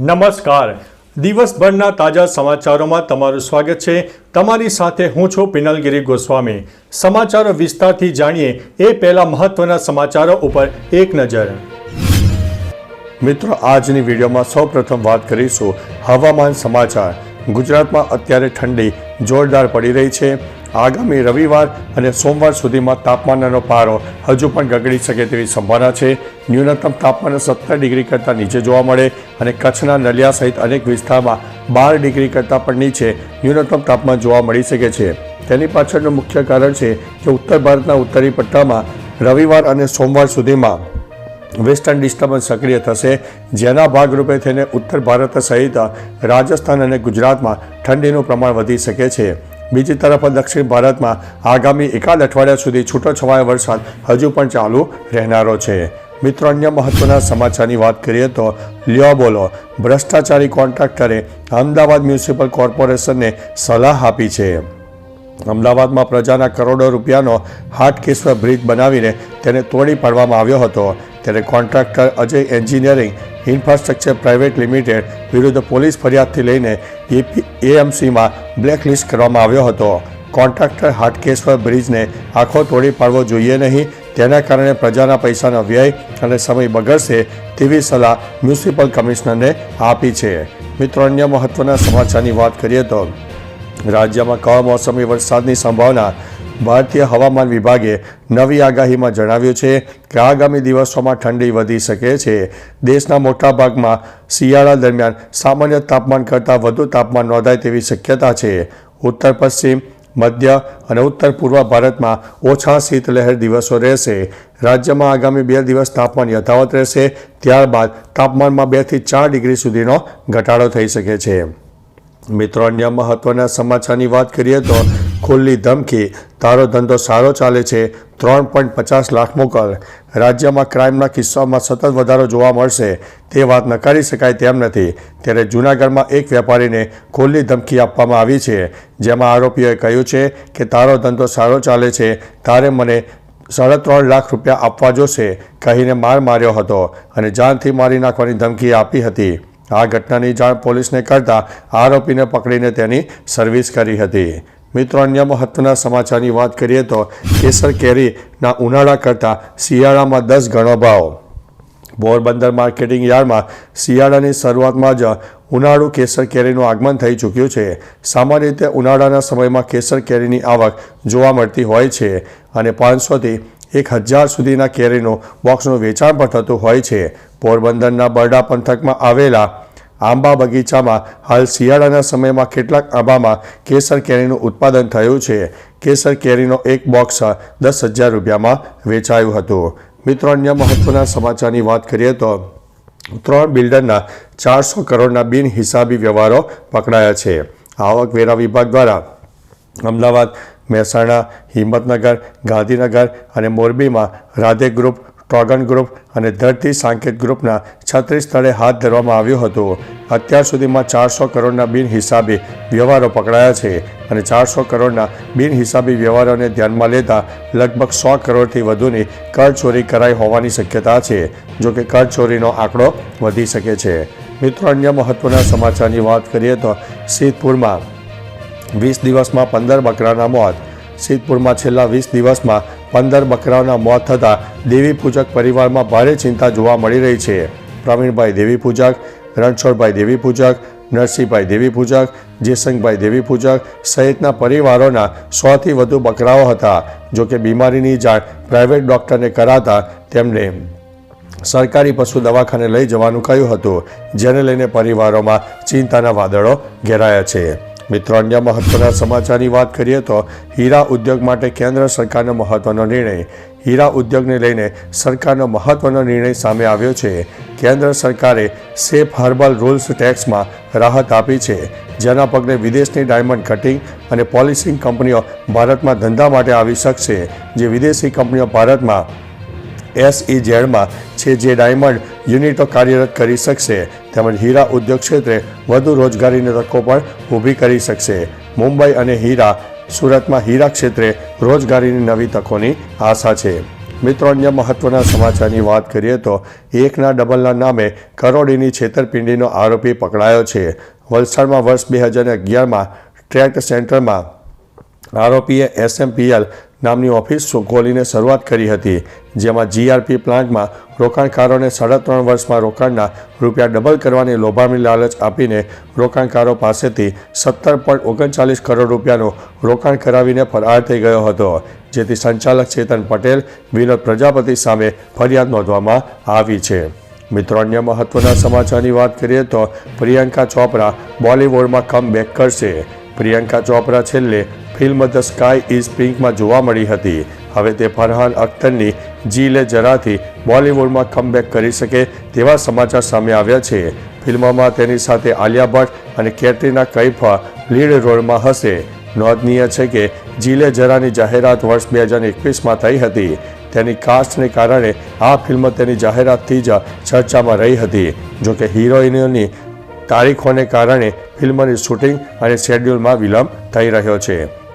નમસ્કાર. દિવસભરના તાજા સમાચારોમાં તમારું સ્વાગત છે. તમારી સાથે હું છું પિનલગીરી ગોસ્વામી. સમાચારો વિસ્તારથી જાણીએ એ પહેલા મહત્વના સમાચારો ઉપર એક નજર. મિત્રો, આજની વિડીયોમાં સૌપ્રથમ વાત કરીશું હવામાન સમાચાર. ગુજરાતમાં અત્યારે ઠંડી જોરદાર પડી રહી છે. આગામી રવિવાર અને સોમવાર સુધીમાં તાપમાનનો પારો હજુ પણ ગગડી શકે તેવી સંભાવના છે. ન્યૂનતમ તાપમાન સત્તર ડિગ્રી કરતાં નીચે જોવા મળે અને કચ્છના નલિયા સહિત અનેક વિસ્તારમાં બાર ડિગ્રી કરતાં પણ નીચે ન્યૂનતમ તાપમાન જોવા મળી શકે છે. તેની પાછળનું મુખ્ય કારણ છે કે ઉત્તર ભારતના ઉત્તરી પટ્ટામાં રવિવાર અને સોમવાર સુધીમાં વેસ્ટર્ન ડિસ્ટર્બન્સ સક્રિય થશે, જેના ભાગરૂપે થઈને ઉત્તર ભારત સહિત રાજસ્થાન અને ગુજરાતમાં ઠંડીનું પ્રમાણ વધી શકે છે. બીજી તરફ દક્ષિણ ભારતમાં આગામી એકાદ અઠવાડિયા સુધી છૂટોછવાયો વરસાદ હજુ પણ ચાલુ રહેનારો છે. મિત્રો, અન્ય મહત્વના સમાચારની વાત કરીએ તો લ્યો બોલો. ભ્રષ્ટાચારી કોન્ટ્રાક્ટરે અમદાવાદ મ્યુનિસિપલ કોર્પોરેશનને સલાહ આપી છે. અમદાવાદમાં પ્રજાના કરોડો રૂપિયાનો હાટકેશ્વર બ્રિજ બનાવીને તેને તોડી પાડવામાં આવ્યો હતો. ત્યારે contractor Ajay engineering, infrastructure private limited વિરુદ્ધ પોલીસ ફરિયાદથી લઈને એપી એએમસીમાં બ્લેકલિસ્ટ કરવામાં આવ્યો હતો. કોન્ટ્રાક્ટર હાટકેશ્વર બ્રિજને આખો તોડી પાડવો જોઈએ નહીં, તેના કારણે પ્રજાના પૈસાનો વ્યય અને સમય બગડશે તેવી સલાહ મ્યુનિસિપલ કમિશનરને આપી છે. મિત્રો, અન્ય મહત્વના સમાચારની વાત કરીએ તો રાજ્યમાં કમોસમી વરસાદની સંભાવના ભારતીય હવામાન વિભાગે નવી આગાહીમાં જણાવ્યું છે કે આગામી દિવસોમાં ઠંડી વધી શકે છે. દેશના મોટાભાગમાં શિયાળા દરમિયાન સામાન્ય તાપમાન કરતાં વધુ તાપમાન નોંધાય તેવી શક્યતા છે. ઉત્તર પશ્ચિમ, મધ્ય અને ઉત્તર પૂર્વ ભારતમાં ઓછા શીતલહેર દિવસો રહેશે. રાજ્યમાં આગામી બે દિવસ તાપમાન યથાવત રહેશે. ત્યારબાદ તાપમાનમાં બેથી ચાર ડિગ્રી સુધીનો ઘટાડો થઈ શકે છે. મિત્રો, અન્ય મહત્વના સમાચારની વાત કરીએ તો ખુલ્લી ધમકી. તારો ધંધો સારો ચાલે છે. ત્રણ પોઈન્ટ પચાસ લાખ મોકલ. રાજ્યમાં ક્રાઇમના કિસ્સામાં સતત વધારો જોવા મળશે. તે વાત નકારી શકાય તેમ નથી. ત્યારે જૂનાગઢમાં એક વેપારીને ખુલ્લી ધમકી આપવામાં આવી છે. જેમાં આરોપીઓએ કહ્યું છે કે, તારો ધંધો સારો ચાલે છે. તારે મને સાડા ત્રણ લાખ રૂપિયા આપવા જોશે. કહીને માર માર્યો હતો અને જાનથી મારી નાખવાની ધમકી આપી હતી. આ ઘટનાની જાણ પોલીસને કરતાં આરોપીને પકડીને તેની સર્વિસ કરી હતી. મિત્રો, અન્ય મહત્વના સમાચારની વાત કરીએ તો કેસર કેરીના ઉનાળા કરતાં શિયાળામાં દસ ગણો ભાવ. પોરબંદર માર્કેટિંગ યાર્ડમાં શિયાળાની શરૂઆતમાં જ ઉનાળુ કેસર કેરીનું આગમન થઈ ચૂક્યું છે. સામાન્ય રીતે ઉનાળાના સમયમાં કેસર કેરીની આવક જોવા મળતી હોય છે અને પાંચસોથી એક હજાર સુધીના કેરીનું બોક્સનું વેચાણ પણ થતું હોય છે. પોરબંદરના બરડા પંથકમાં આવેલા આંબા બગીચામાં હાલ શિયાળાના સમયમાં કેટલાક આંબામાં કેસર કેરીનું ઉત્પાદન થયું છે. કેસર કેરીનો એક બોક્સ દસ હજાર રૂપિયામાં વેચાયું હતું. મિત્રો, અન્ય મહત્વના સમાચારની વાત કરીએ તો ત્રણ બિલ્ડરના ચારસો કરોડના બિનહિસાબી વ્યવહારો પકડાયા છે. આવકવેરા વિભાગ દ્વારા અમદાવાદ, મહેસાણા, હિંમતનગર, ગાંધીનગર અને મોરબીમાં રાધે ગ્રુપ ટોગન ગ્રુપ અને ધરતી સાંકેત ગ્રુપના છત્રીસ સ્થળે હાથ ધરવામાં આવ્યું હતું. અત્યાર સુધીમાં ચારસો કરોડના બિનહિસાબી વ્યવહારો પકડાયા છે અને ચારસો કરોડના બિનહિસાબી વ્યવહારોને ધ્યાનમાં લેતા લગભગ સો કરોડથી વધુની કર ચોરી કરાઈ હોવાની શક્યતા છે, જો કે કર ચોરીનો આંકડો વધી શકે છે. મિત્રો, અન્ય મહત્વના સમાચારની વાત કરીએ તો સિદ્ધપુરમાં વીસ દિવસમાં પંદર બકરાના મોત સિદ્ધપુરમાં છેલ્લા વીસ દિવસમાં પંદર બકરાઓના મોત થતાં દેવી પૂજક પરિવારમાં ભારે ચિંતા જોવા મળી રહી છે. પ્રવીણભાઈ દેવી પૂજક, રણછોડભાઈ દેવી પૂજક, નરસિંહભાઈ દેવી પૂજક, જેસંગભાઈ દેવી પૂજક સહિતના પરિવારોના સોથી વધુ બકરાઓ હતા, જો કે બીમારીની જાણ પ્રાઇવેટ ડૉક્ટરને કરાતા તેમને સરકારી પશુ દવાખાને લઈ જવાનું કહ્યું હતું, જેને લઈને પરિવારોમાં ચિંતાના વાદળો ઘેરાયા છે. મિત્રો, અન્ય મહત્વના સમાચારની વાત કરીએ તો હીરા ઉદ્યોગ માટે કેન્દ્ર સરકારનો મહત્વનો નિર્ણય. હીરા ઉદ્યોગને લઈને સરકારનો મહત્વનો નિર્ણય સામે આવ્યો છે. કેન્દ્ર સરકારે સેફ હર્બલ રૂલ્સ ટેક્સમાં રાહત આપી છે. જેના પગલે વિદેશની ડાયમંડ કટિંગ અને પોલિશિંગ કંપનીઓ ભારતમાં ધંધા માટે આવી શકશે. જે વિદેશી કંપનીઓ ભારતમાં એસઈઝેડમાં છે જે ડાયમંડ યુનિટો કાર્યરત કરી શકશે. તેમજ હીરા ઉદ્યોગ ક્ષેત્રે વધુ રોજગારીની તકો પણ ઊભી કરી શકશે. મુંબઈ અને હીરા સુરતમાં હીરા ક્ષેત્રે રોજગારીની નવી તકોની આશા છે. મિત્રો, અન્ય મહત્વના સમાચારની વાત કરીએ તો એકના ડબલના નામે કરોડીની છેતરપિંડીનો આરોપી પકડાયો છે. વલસાડમાં વર્ષ બે હજાર અગિયારમાં ટ્રેક સેન્ટરમાં આરોપીએ એસએમપીએલ નામની ઓફિસ ખોલીને શરૂઆત કરી હતી, જેમાં જીઆરપી પ્લાન્ટમાં રોકાણકારોને સાડા ત્રણ વર્ષમાં રોકાણના રૂપિયા ડબલ કરવાની લોભામણી લાલચ આપીને રોકાણકારો પાસેથી સત્તર પોઈન્ટ ઓગણચાલીસ કરોડ રૂપિયાનું રોકાણ કરાવીને ફરાર થઈ ગયો હતો, જેથી સંચાલક ચેતન પટેલ, વિનોદ પ્રજાપતિ સામે ફરિયાદ નોંધવામાં આવી છે. મિત્રો, અન્ય મહત્વના સમાચારની વાત કરીએ તો પ્રિયંકા ચોપરા બોલિવૂડમાં કમ બેક કરશે. પ્રિયંકા ચોપરા છેલ્લે ફિલ્મ ધ સ્કાય ઇઝ પિંકમાં જોવા મળી હતી. હવે તે ફરહાન અખ્તરની જીલે જરાથી બોલિવૂડમાં કમબેક કરી શકે તેવા સમાચાર સામે આવ્યા છે. ફિલ્મમાં તેની સાથે આલિયા ભટ્ટ અને કેટરીના કૈફા લીડ રોલમાં હશે. નોંધનીય છે કે જીલે જરાની જાહેરાત વર્ષ બે હજાર એકવીસમાં થઈ હતી. તેની કાસ્ટને કારણે આ ફિલ્મ તેની જાહેરાતથી જ ચર્ચામાં રહી હતી. જોકે હિરોઈનોની તારીખોને કારણે ફિલ્મની શૂટિંગ અને શેડ્યુલમાં વિલંબ થઈ રહ્યો છે.